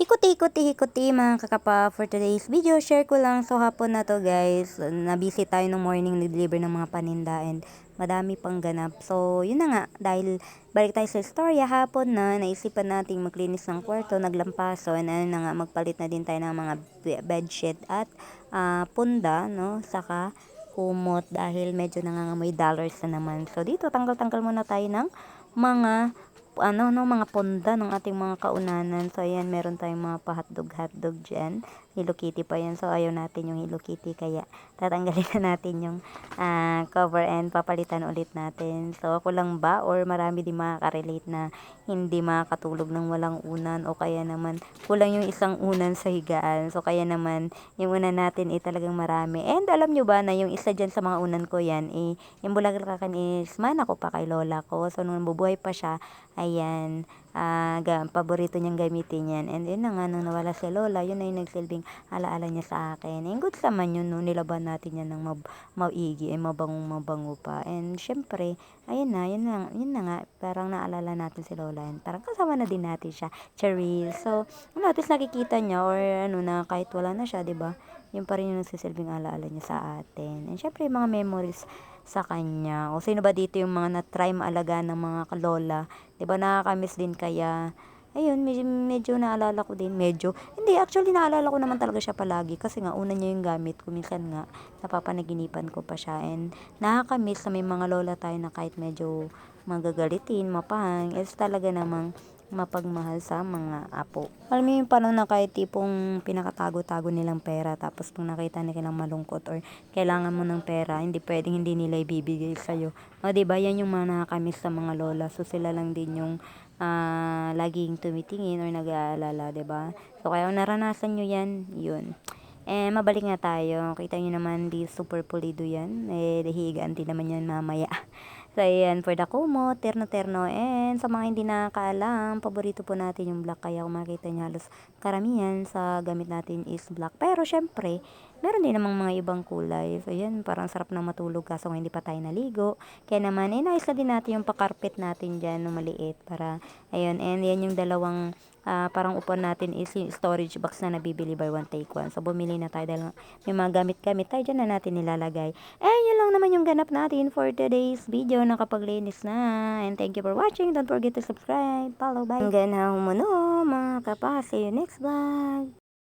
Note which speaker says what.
Speaker 1: Hikuti-hikuti-hikuti mga kakapa for today's video. Share ko lang. So hapon na to guys. Nabisi tayo ng morning nag-deliver ng mga paninda and madami pang ganap. So yun na nga. Dahil balik tayo sa storya hapon na naisipan nating maglinis ng kwarto, naglampaso and ano na nga magpalit na din tayo ng mga bedsheet at uh, punda no. Saka kumot dahil medyo nangangamoy dollars na naman. So dito tanggal-tanggal muna tayo ng mga ano no mga ponda ng ating mga kaunanan. So ayan meron tayong mga pa-hotdog-hotdog diyan. Hello Kitty pa yan. So ayaw natin yung Hello Kitty kaya tatanggalin na natin yung uh, cover and papalitan ulit natin. So ako lang ba or marami din makaka-relate na hindi makakatulog ng walang unan o kaya naman kulang yung isang unan sa higaan. So kaya naman yung unan natin eh talagang marami. And alam nyo ba na yung isa dyan sa mga unan ko yan eh yung bulaglakan is man ako pa kay lola ko. So nung bubuhay pa siya ayan uh, paborito niyang gamitin yan. And yun na nga, nung nawala si Lola, yun na yung nagsilbing alaala niya sa akin. And good naman yun, no, nilaban natin yan ng mab mauigi, eh, mabangong mabango pa. And syempre, ayun na, yun na, yun na nga, parang naalala natin si Lola. And parang kasama na din natin siya, Cheryl. So, ano, at least nakikita niya, or ano na, kahit wala na siya, di ba? Yun pa rin yung nagsisilbing alaala niya sa atin. And syempre, yung mga memories sa kanya. O sino ba dito yung mga na-try maalaga ng mga lola? ba nakakamiss din kaya ayun, medyo, medyo naalala ko din, medyo, hindi, actually naalala ko naman talaga siya palagi, kasi nga, una niya yung gamit ko, minsan nga, napapanaginipan ko pa siya, and nakakamiss na may mga lola tayo na kahit medyo magagalitin, mapahang, is talaga namang mapagmahal sa mga apo. Alam mo yung paano na kahit tipong pinakatago-tago nilang pera tapos kung nakita nilang malungkot or kailangan mo ng pera, hindi pwedeng hindi nila ibibigay sa'yo. O diba, yan yung mga nakakamiss sa mga lola. So sila lang din yung uh, laging tumitingin or nag-aalala, diba? So kaya naranasan nyo yan, yun. Eh, mabalik nga tayo. Kita nyo naman, di super pulido yan. Eh, higaan din naman yan mamaya. So, ayan, for the kumo, terno-terno. And sa mga hindi nakakaalam, paborito po natin yung black. Kaya kung makita nyo halos karamihan sa gamit natin is black. Pero, syempre, meron din namang mga ibang kulay. So, ayan, parang sarap na matulog kaso hindi pa tayo naligo. Kaya naman, eh, naisa din natin yung pakarpet natin dyan na maliit. Para, ayun, and yan yung dalawang uh, parang upuan natin is yung storage box na nabibili by one take one. So, bumili na tayo dahil may mga gamit-gamit tayo dyan na natin nilalagay. Eh, yun lang naman yung ganap natin for today's video. Nakapaglinis na. And thank you for watching. Don't forget to subscribe, follow, bye. Hanggang na humuno, mga kapas. See you next vlog.